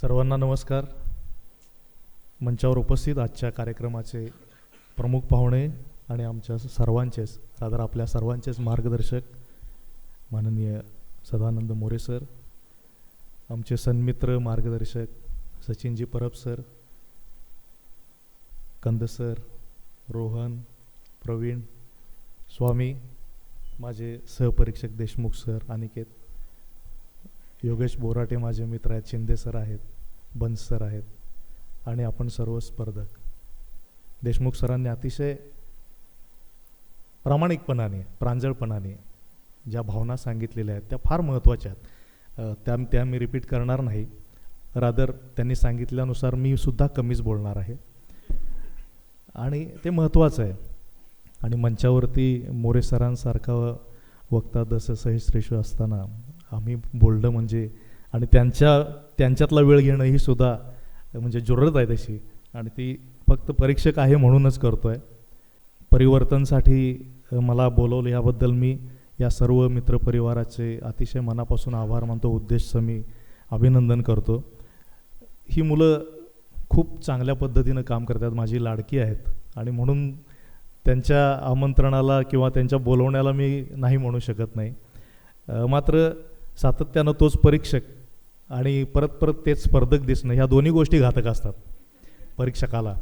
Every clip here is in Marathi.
सर्वांना नमस्कार. मंचावर उपस्थित आजच्या कार्यक्रमाचे प्रमुख पाहुणे आणि आमच्या सर्वांचेच रादर आपल्या सर्वांचेच मार्गदर्शक माननीय सदानंद मोरे सर आमचे सन्मित्र मार्गदर्शक सचिनजी परब सर कंद सर रोहन प्रवीण स्वामी माझे सहपरीक्षक देशमुख सर अनिकेत योगेश बोराटे माझे मित्र आहेत शिंदे सर आहेत बंस सर आहेत आणि आपण सर्व स्पर्धक. देशमुख सरांनी अतिशय प्रामाणिकपणाने प्रांजळपणाने ज्या भावना सांगितलेल्या आहेत त्या फार महत्त्वाच्या आहेत. त्या त्या मी रिपीट करणार नाही. रादर त्यांनी सांगितल्यानुसार मी सुद्धा कमीच बोलणार आहे. आणि ते महत्त्वाचं आहे. आणि मंचावरती मोरे सरांसारखा वक्ता दस सहिश्रेष्ठ असताना आम्ही बोलणं म्हणजे आणि त्यांच्या त्यांच्यातला वेळ घेणं ही सुद्धा म्हणजे जुरत आहे तशी. आणि ती फक्त परीक्षक आहे म्हणूनच करतो आहे परिवर्तनसाठी मला बोलवलं याबद्दल मी या सर्व मित्रपरिवाराचे अतिशय मनापासून आभार मानतो. उद्देश मी अभिनंदन करतो. ही मुलं खूप चांगल्या पद्धतीनं काम करतात. माझी लाडकी आहेत. आणि म्हणून त्यांच्या आमंत्रणाला किंवा त्यांच्या बोलवण्याला मी नाही म्हणू शकत नाही. मात्र सातत्यानं तोच परीक्षक आणि परत परत तेच स्पर्धक दिसणं ह्या दोन्ही गोष्टी घातक असतात परीक्षकाला.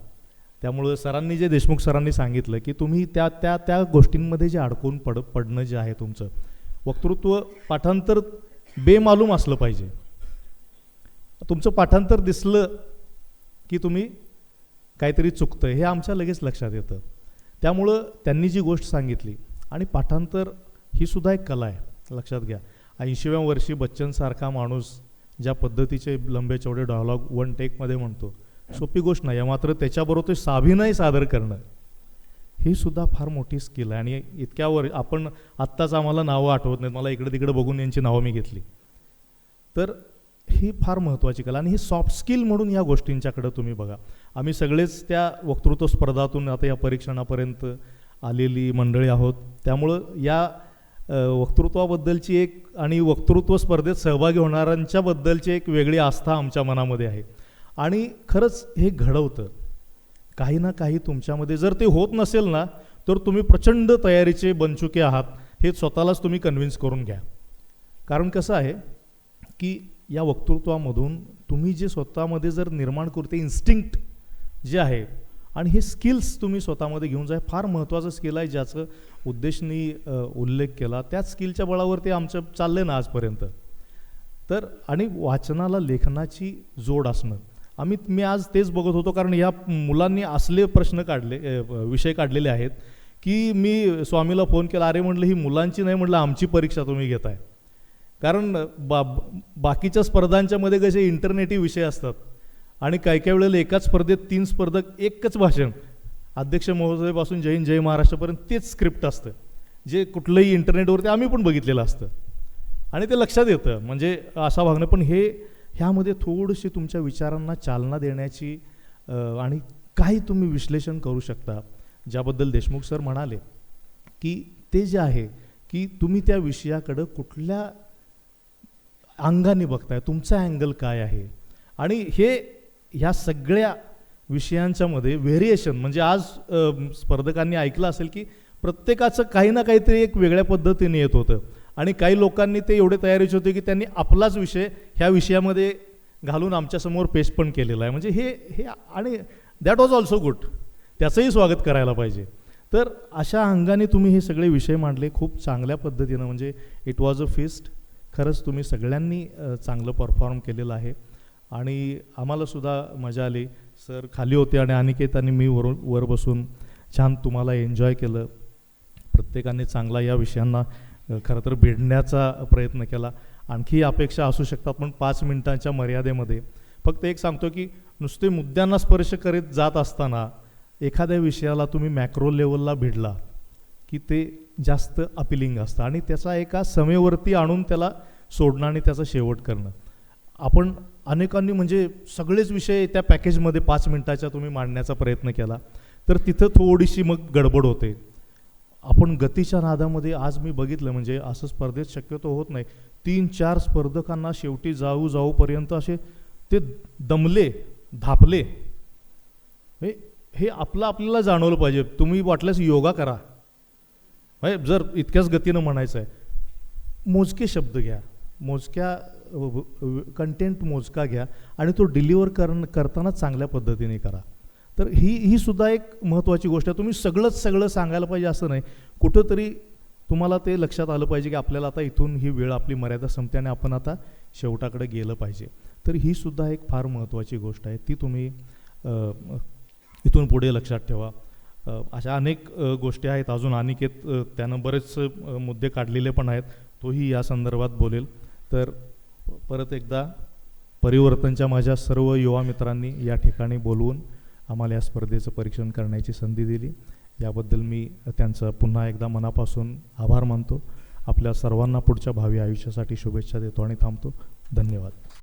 त्यामुळं सरांनी जे देशमुख सरांनी सांगितलं की तुम्ही त्या त्या त्या गोष्टींमध्ये जे अडकून पड पडणं जे आहे तुमचं वक्तृत्व पाठांतर बेमालूम असलं पाहिजे. तुमचं पाठांतर दिसलं की तुम्ही काहीतरी चुकतं हे आमच्या लगेच लक्षात येतं. त्यामुळं त्यांनी जी गोष्ट सांगितली आणि पाठांतर ही सुद्धा एक कला आहे लक्षात घ्या. ऐंशीव्या वर्षी बच्चनसारखा माणूस ज्या पद्धतीचे लंबे चौडे डायलॉग वन टेकमध्ये म्हणतो सोपी गोष्ट नाही आहे मात्र त्याच्याबरोबर ते साभिनय सादर करणं. ही सुद्धा फार मोठी स्किल आहे. आणि इतक्यावर आपण आत्ताच आम्हाला नावं आठवत नाहीत. मला इकडे तिकडे बघून यांची नावं मी घेतली. तर ही फार महत्त्वाची कला. आणि ही सॉफ्ट स्किल म्हणून या गोष्टींच्याकडं तुम्ही बघा. आम्ही सगळेच त्या वक्तृत्व स्पर्धातून आता या परीक्षणापर्यंत आलेली मंडळी आहोत. त्यामुळं या वक्तृत्वाबद्दलची एक आणि वक्तृत्व स्पर्धेत सहभागी होणाऱ्यांच्याबद्दलची एक वेगळी आस्था आमच्या मनामध्ये आहे. आणि खरंच हे घडवतं. काही ना काही तुमच्यामध्ये जर ते होत नसेल ना तर तुम्ही प्रचंड तयारीचे बनचुके आहात हे स्वतःलाच तुम्ही कन्व्हिन्स करून घ्या. कारण कसं आहे की या वक्तृत्वामधून तुम्ही जे स्वतःमध्ये जर निर्माण करू ते इन्स्टिंक्ट जे आहे आणि हे स्किल्स तुम्ही स्वतःमध्ये घेऊन जा. फार महत्त्वाचं स्किल आहे ज्याचं उद्देशनी उल्लेख केला. त्याच स्किलच्या बळावर ते आमचं चाललं ना आजपर्यंत. तर आणि वाचनाला लेखनाची जोड असणं. आम्ही मी आज तेच बघत होतो कारण या मुलांनी असले प्रश्न काढले विषय काढलेले आहेत की मी स्वामीला फोन केला अरे म्हटलं ही मुलांची नाही म्हटलं आमची परीक्षा तुम्ही घेताय. कारण बा बाकीच्या स्पर्धांच्यामध्ये कसे इंटरनेटी विषय असतात. आणि काही काही वेळेला एकाच स्पर्धेत तीन स्पर्धक एकच भाषण. अध्यक्ष महोदयपासून जय हिंद जय महाराष्ट्रापर्यंत तेच स्क्रिप्ट असतं. जे कुठलंही इंटरनेटवरती आम्ही पण बघितलेलं असतं. आणि ते लक्षात येतं. म्हणजे असा वागणं पण हे ह्यामध्ये थोडीशी तुमच्या विचारांना चालना देण्याची आणि काही तुम्ही विश्लेषण करू शकता. ज्याबद्दल देशमुख सर म्हणाले की ते जे आहे की तुम्ही त्या विषयाकडं कुठल्या अंगाने बघताय तुमचा अँगल काय आहे? आणि हे ह्या सगळ्या विषयांच्यामध्ये व्हेरिएशन म्हणजे आज स्पर्धकांनी ऐकलं असेल की प्रत्येकाचं काही ना काहीतरी एक वेगळ्या पद्धतीने येत होतं. आणि काही लोकांनी ते एवढे तयारीचे होते की त्यांनी आपलाच विषय ह्या विषयामध्ये घालून आमच्यासमोर पेश पण केलेला आहे. म्हणजे हे हे आणि दॅट वॉज ऑल्सो गुड त्याचंही स्वागत करायला पाहिजे. तर अशा अंगाने तुम्ही हे सगळे विषय मांडले खूप चांगल्या पद्धतीनं म्हणजे इट वॉज अ फिस्ट खरंच तुम्ही सगळ्यांनी चांगलं परफॉर्म केलेलं आहे. आणि आम्हालासुद्धा मजा आली. सर खाली होते आणि अनिकेत आणि मी वर वर बसून छान तुम्हाला एन्जॉय केलं. प्रत्येकाने चांगला या विषयांना खरं तर भिडण्याचा प्रयत्न केला. आणखी अपेक्षा असू शकतात पण पाच मिनिटांच्या मर्यादेमध्ये. फक्त एक सांगतो की नुसते मुद्द्यांना स्पर्श करीत जात असताना एखाद्या विषयाला तुम्ही मॅक्रो लेवलला भिडला की ते जास्त अपिलिंग असतं. आणि त्याचा एका समेवरती आणून त्याला सोडणं आणि त्याचा शेवट करणं. आपण अनेकांनी म्हणजे सगळेच विषय त्या पॅकेजमध्ये पाच मिनटाच्या तुम्ही मांडण्याचा प्रयत्न केला. तर तिथं थोडीशी मग गडबड होते. आपण गतीच्या नादामध्ये आज मी बघितलं म्हणजे असं स्पर्धेत शक्यतो होत नाही. तीन चार स्पर्धकांना शेवटी जाऊ जाऊपर्यंत असे ते दमले धापले. हे हे आपलं आपल्याला जाणवलं पाहिजे. तुम्ही वाटल्यास योगा करा. जर इतक्याच गतीनं म्हणायचं आहे मोजके शब्द घ्या. मोजक्या कंटेंट मोजका घ्या आणि तो डिलिव्हर करण करताना चांगल्या पद्धतीने करा. तर ही ही सुद्धा एक महत्त्वाची गोष्ट आहे. तुम्ही सगळंच सगळं सांगायला पाहिजे असं नाही. कुठंतरी तुम्हाला ते लक्षात आलं पाहिजे की आपल्याला आता इथून ही वेळ आपली मर्यादा संपते आणि आपण आता शेवटाकडे गेलं पाहिजे. तर ही सुद्धा एक फार महत्त्वाची गोष्ट आहे. ती तुम्ही इथून पुढे लक्षात ठेवा. अशा अनेक गोष्टी आहेत. अजून अनिकेत त्यानं बरेच मुद्दे काढलेले पण आहेत. तोही या संदर्भात बोलेल. तर परत एकदा परिवर्तनच्या माझ्या सर्व युवा मित्रांनी या ठिकाणी बोलवून आम्हाला या स्पर्धेचं परीक्षण करण्याची संधी दिली. याबद्दल मी त्यांचं पुन्हा एकदा मनापासून आभार मानतो. आपल्या सर्वांना पुढच्या भावी आयुष्यासाठी शुभेच्छा देतो आणि थांबतो. धन्यवाद.